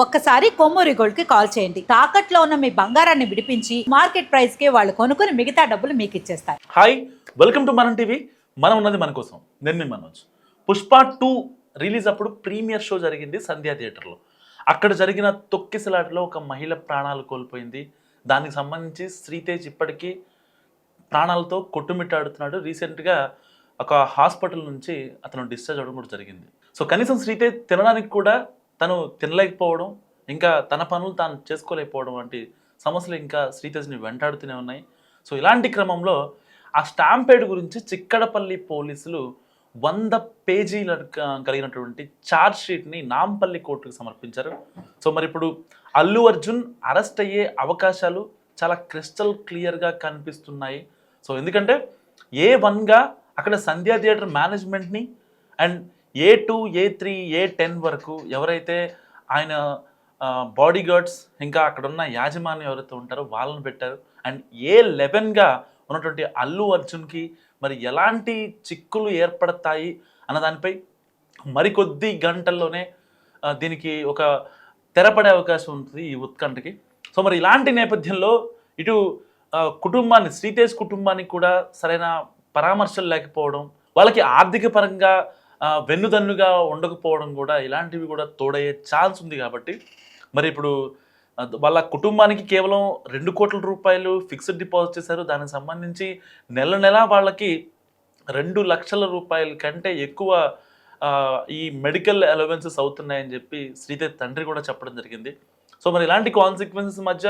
ఒక్కసారి కొమ్మూరి గోల్డ్కి కాల్ చేయండి. తాకట్లో ఉన్న మీ బంగారాన్ని విడిపించి మార్కెట్ ప్రైస్కి వాళ్ళు కొనుక్కుని మిగతా డబ్బులు మీకు ఇచ్చేస్తారు. Hi welcome to Manam TV. మనం ఉన్నది మన కోసం. నేను మీ మనోజ్. పుష్ప టూ రిలీజ్ అప్పుడు ప్రీమియర్ షో జరిగింది సంధ్యా థియేటర్లో. అక్కడ జరిగిన తొక్కిసలాటలో ఒక మహిళ ప్రాణాలు కోల్పోయింది. దానికి సంబంధించి శ్రీతేజ్ ఇప్పటికీ ప్రాణాలతో కొట్టుమిట్టాడుతున్నాడు. రీసెంట్గా ఒక హాస్పిటల్ నుంచి అతను డిశ్చార్జ్ అవ్వడం కూడా జరిగింది. సో కనీసం శ్రీతేజ్ తినడానికి కూడా తను తినలేకపోవడం ఇంకా తన పనులు తాను చేసుకోలేకపోవడం వంటి సమస్యలు ఇంకా శ్రీతేజ్ని వెంటాడుతూనే ఉన్నాయి. సో ఇలాంటి క్రమంలో ఆ స్టాంపేడ్ గురించి చిక్కడపల్లి పోలీసులు వంద పేజీల కలిగినటువంటి ఛార్జ్ షీట్ని నాంపల్లి కోర్టుకు సమర్పించారు. సో మరి ఇప్పుడు అల్లు అర్జున్ అరెస్ట్ అయ్యే అవకాశాలు చాలా క్రిస్టల్ క్లియర్గా కనిపిస్తున్నాయి. సో ఎందుకంటే ఏ వన్గా అక్కడ Sandhya theatre మేనేజ్మెంట్ని and A two A three A ten వరకు ఎవరైతే ఆయన బాడీ గార్డ్స్ ఇంకా అక్కడ ఉన్న యాజమాన్యం ఎవరైతే ఉంటారో వాళ్ళని పెట్టారు. అండ్ ఏ లెవెన్గా ఉన్నటువంటి అల్లు అర్జున్కి మరి ఎలాంటి చిక్కులు ఏర్పడతాయి అన్న దానిపై మరికొద్ది గంటల్లోనే దీనికి ఒక తెరపడే అవకాశం ఉంటుంది ఈ ఉత్కంఠకి. సో మరి ఇలాంటి నేపథ్యంలో ఇటు కుటుంబాన్ని శ్రీతేజ్ కుటుంబానికి కూడా సరైన పరామర్శలు లేకపోవడం వాళ్ళకి ఆర్థిక పరంగా వెన్నుదన్నుగా ఉండకపోవడం కూడా ఇలాంటివి కూడా తోడయ్యే ఛాన్స్ ఉంది కాబట్టి మరి ఇప్పుడు వాళ్ళ కుటుంబానికి కేవలం రెండు కోట్ల రూపాయలు ఫిక్స్డ్ డిపాజిట్ చేశారు. దానికి సంబంధించి నెల నెల వాళ్ళకి రెండు లక్షల రూపాయల కంటే ఎక్కువ ఈ మెడికల్ అలవెన్సెస్ అవుతున్నాయని చెప్పి శ్రీదేవి తండ్రి కూడా చెప్పడం జరిగింది. సో మరి ఇలాంటి కాన్సిక్వెన్సెస్ మధ్య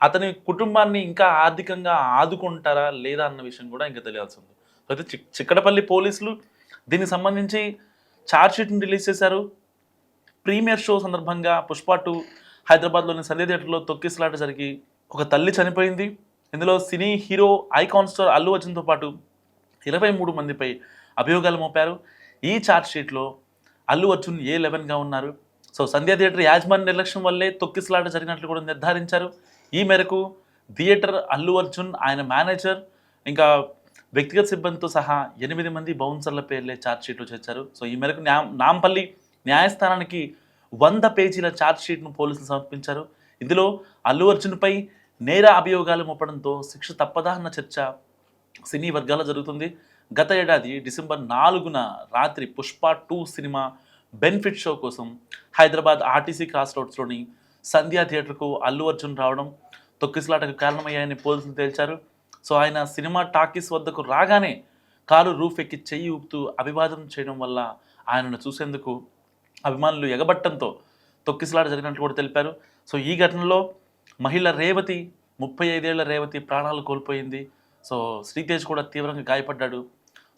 అతని కుటుంబాన్ని ఇంకా ఆర్థికంగా ఆదుకుంటారా లేదా అన్న విషయం కూడా ఇంకా తెలియాల్సి ఉంది. అయితే చిక్ చిక్కడపల్లి పోలీసులు దీనికి సంబంధించి ఛార్జ్షీట్ని రిలీజ్ చేశారు. ప్రీమియర్ షో సందర్భంగా పుష్ప టూ హైదరాబాద్లోని సంధ్య థియేటర్లో తొక్కిసలాట జరిగి ఒక తల్లి చనిపోయింది. ఇందులో cine hero icon star Allu అర్జున్తో పాటు ఇరవై మూడు మందిపై అభియోగాలు మోపారు. ఈ ఛార్జ్షీట్లో అల్లు అర్జున్ ఏ లెవెన్గా ఉన్నారు. సో సంధ్య థియేటర్ యాజమాన్య నిర్లక్ష్యం వల్లే తొక్కిసలాట జరిగినట్లు కూడా నిర్ధారించారు. ఈ మేరకు థియేటర్ అల్లు అర్జున్ ఆయన మేనేజర్ ఇంకా వ్యక్తిగత సిబ్బందితో సహా ఎనిమిది మంది బౌన్సర్ల పేర్లే ఛార్జ్షీట్లో చేర్చారు. సో ఈ మేరకు న్యా నాంపల్లి న్యాయస్థానానికి వంద పేజీల ఛార్జ్షీట్ను పోలీసులు సమర్పించారు. ఇందులో అల్లు అర్జున్పై నేర అభియోగాలు మోపడంతో శిక్ష తప్పదా అన్న చర్చ సినీ వర్గాల్లో జరుగుతుంది. గత ఏడాది డిసెంబర్ నాలుగున రాత్రి పుష్ప టూ సినిమా బెనిఫిట్ షో కోసం హైదరాబాద్ ఆర్టీసీ క్రాస్ రోడ్స్లోని సంధ్యా థియేటర్కు అల్లు అర్జున్ రావడం తొక్కిసలాటకు కారణమయ్యాయని పోలీసులు తేల్చారు. సో ఆయన సినిమా టాకీస్ వద్దకు రాగానే కారు రూఫ్ ఎక్కి చెయ్యి ఊపుతూ అభివాదం చేయడం వల్ల ఆయనను చూసేందుకు అభిమానులు ఎగబట్టంతో తొక్కిసలాట జరిగినట్లు కూడా తెలిపారు. సో ఈ ఘటనలో మహిళ రేవతి ముప్పై ఐదేళ్ళ రేవతి ప్రాణాలు కోల్పోయింది. సో శ్రీతేజ్ కూడా తీవ్రంగా గాయపడ్డాడు.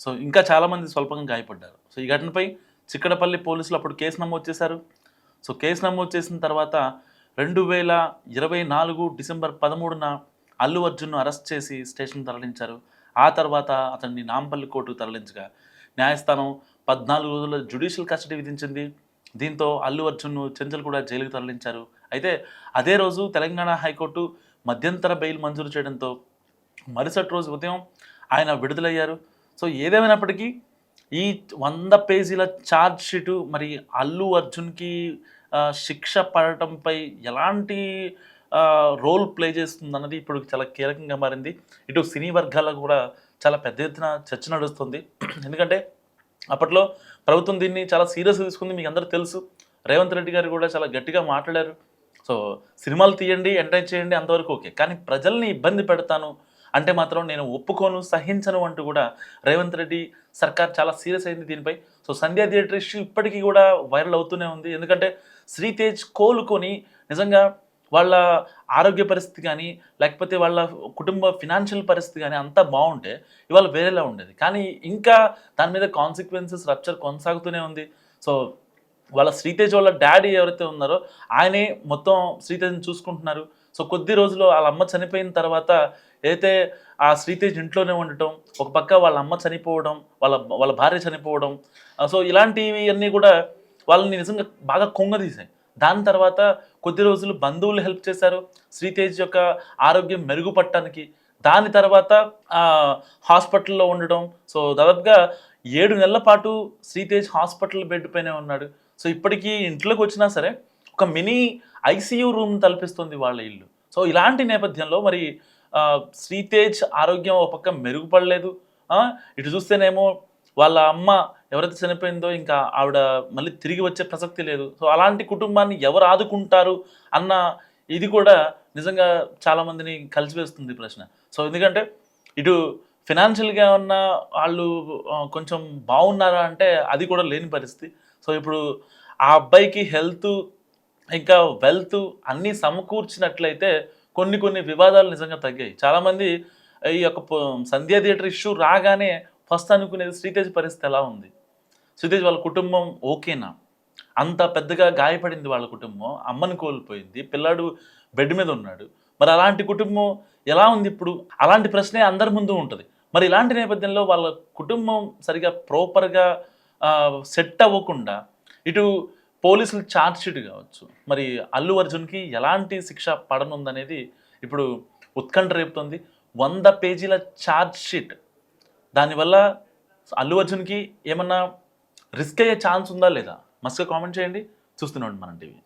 సో ఇంకా చాలామంది స్వల్పంగా గాయపడ్డారు. సో ఈ ఘటనపై చిక్కడపల్లి పోలీసులు అప్పుడు కేసు నమోదు చేశారు. సో కేసు నమోదు చేసిన తర్వాత రెండు వేల ఇరవై నాలుగు డిసెంబర్ పదమూడున అల్లు అర్జున్ను అరెస్ట్ చేసి స్టేషన్ తరలించారు. ఆ తర్వాత అతన్ని నాంపల్లి కోర్టుకు తరలించగా న్యాయస్థానం పద్నాలుగు రోజుల జ్యుడిషియల్ కస్టడీ విధించింది. దీంతో అల్లు అర్జున్ను చెంచల్ కూడా జైలుకు తరలించారు. అయితే అదే రోజు తెలంగాణ హైకోర్టు మధ్యంతర బెయిల్ మంజూరు చేయడంతో మరుసటి రోజు ఉదయం ఆయన విడుదలయ్యారు. సో ఏదేమైనప్పటికీ ఈ వంద పేజీల ఛార్జ్ షీటు మరి అల్లు అర్జున్కి శిక్ష పడటంపై ఎలాంటి రోల్ ప్లే చేస్తుంది అన్నది ఇప్పుడు చాలా కీలకంగా మారింది. ఇటు సినీ వర్గాల్లో కూడా చాలా పెద్ద ఎత్తున చర్చ నడుస్తుంది. ఎందుకంటే అప్పట్లో ప్రభుత్వం దీన్ని చాలా సీరియస్గా తీసుకుంది మీకు అందరూ తెలుసు. రేవంత్ రెడ్డి గారు కూడా చాలా గట్టిగా మాట్లాడారు. సో సినిమాలు తీయండి ఎంటర్టైన్ చేయండి అంతవరకు ఓకే. కానీ ప్రజల్ని ఇబ్బంది పెడతాను అంటే మాత్రం నేను ఒప్పుకోను సహించను అంటూ కూడా రేవంత్ రెడ్డి సర్కార్ చాలా సీరియస్ అయింది దీనిపై. సో సంధ్యా థియేటర్ ఇష్యూ ఇప్పటికీ కూడా వైరల్ అవుతూనే ఉంది. ఎందుకంటే శ్రీతేజ్ కోలుకొని నిజంగా వాళ్ళ ఆరోగ్య పరిస్థితి కానీ లేకపోతే వాళ్ళ కుటుంబ ఫినాన్షియల్ పరిస్థితి కానీ అంతా బాగుంటే ఇవాళ వేరేలా ఉండేది. కానీ ఇంకా దాని మీద కాన్సిక్వెన్సెస్ రప్చర్ కొనసాగుతూనే ఉంది. సో వాళ్ళ శ్రీతేజ్ వాళ్ళ డాడీ ఎవరైతే ఉన్నారో ఆయనే మొత్తం శ్రీతేజ్ని చూసుకుంటున్నారు. సో కొద్ది రోజులు వాళ్ళ అమ్మ చనిపోయిన తర్వాత ఏదైతే ఆ శ్రీతేజ్ ఇంట్లోనే ఉండటం ఒక పక్క వాళ్ళ అమ్మ చనిపోవడం వాళ్ళ వాళ్ళ భార్య చనిపోవడం సో ఇలాంటివి అన్నీ కూడా వాళ్ళని నిజంగా బాగా కొంగదీశాయి. దాని తర్వాత కొద్ది రోజులు బంధువులు హెల్ప్ చేశారు. శ్రీతేజ్ యొక్క ఆరోగ్యం మెరుగుపడటానికి దాని తర్వాత హాస్పిటల్లో ఉండడం. సో దాదాపుగా ఏడు నెలల పాటు శ్రీతేజ్ హాస్పిటల్ బెడ్ పైనే ఉన్నాడు. సో ఇప్పటికీ ఇంట్లోకి వచ్చినా సరే ఒక మినీ ఐసీయూ రూమ్ తలపిస్తుంది వాళ్ళ ఇల్లు. సో ఇలాంటి నేపథ్యంలో మరి శ్రీతేజ్ ఆరోగ్యం ఒక పక్క మెరుగుపడలేదు. ఇటు చూస్తేనేమో వాళ్ళ అమ్మ ఎవరైతే చనిపోయిందో ఇంకా ఆవిడ మళ్ళీ తిరిగి వచ్చే ప్రసక్తి లేదు. సో అలాంటి కుటుంబాన్ని ఎవరు ఆదుకుంటారు అన్న ఇది కూడా నిజంగా చాలామందిని కలిసివేస్తుంది ఈ ప్రశ్న. సో ఎందుకంటే ఇటు ఫినాన్షియల్గా ఉన్న వాళ్ళు కొంచెం బాగున్నారా అంటే అది కూడా లేని పరిస్థితి. సో ఇప్పుడు ఆ అబ్బాయికి హెల్త్ ఇంకా వెల్త్ అన్నీ సమకూర్చినట్లయితే కొన్ని కొన్ని వివాదాలు నిజంగా తగ్గాయి. చాలామంది ఈ యొక్క సంధ్యా థియేటర్ ఇష్యూ రాగానే ఫస్ట్ అనుకునేది శ్రీతేజ్ పరిస్థితి ఎలా ఉంది? శ్రీతేజ్ వాళ్ళ కుటుంబం ఓకేనా? అంత పెద్దగా గాయపడింది వాళ్ళ కుటుంబం అమ్మని కోల్పోయింది పిల్లాడు బెడ్ మీద ఉన్నాడు. మరి అలాంటి కుటుంబం ఎలా ఉంది ఇప్పుడు? అలాంటి ప్రశ్నే అందరి ముందు ఉంటుంది. మరి ఇలాంటి నేపథ్యంలో వాళ్ళ కుటుంబం సరిగా ప్రాపర్గా సెట్ అవ్వకుండా ఇటు పోలీసులు ఛార్జ్ షీట్ కావచ్చు. మరి అల్లు అర్జున్కి ఎలాంటి శిక్ష పడనుందనేది ఇప్పుడు ఉత్కంఠ రేపుతుంది. వంద పేజీల ఛార్జ్షీట్ దానివల్ల అల్లు అర్జున్కి ఏమన్నా రిస్క్ అయ్యే ఛాన్స్ ఉందా లేదా? మస్తుగా కామెంట్ చేయండి. చూస్తున్నాండి మనం టీవీ.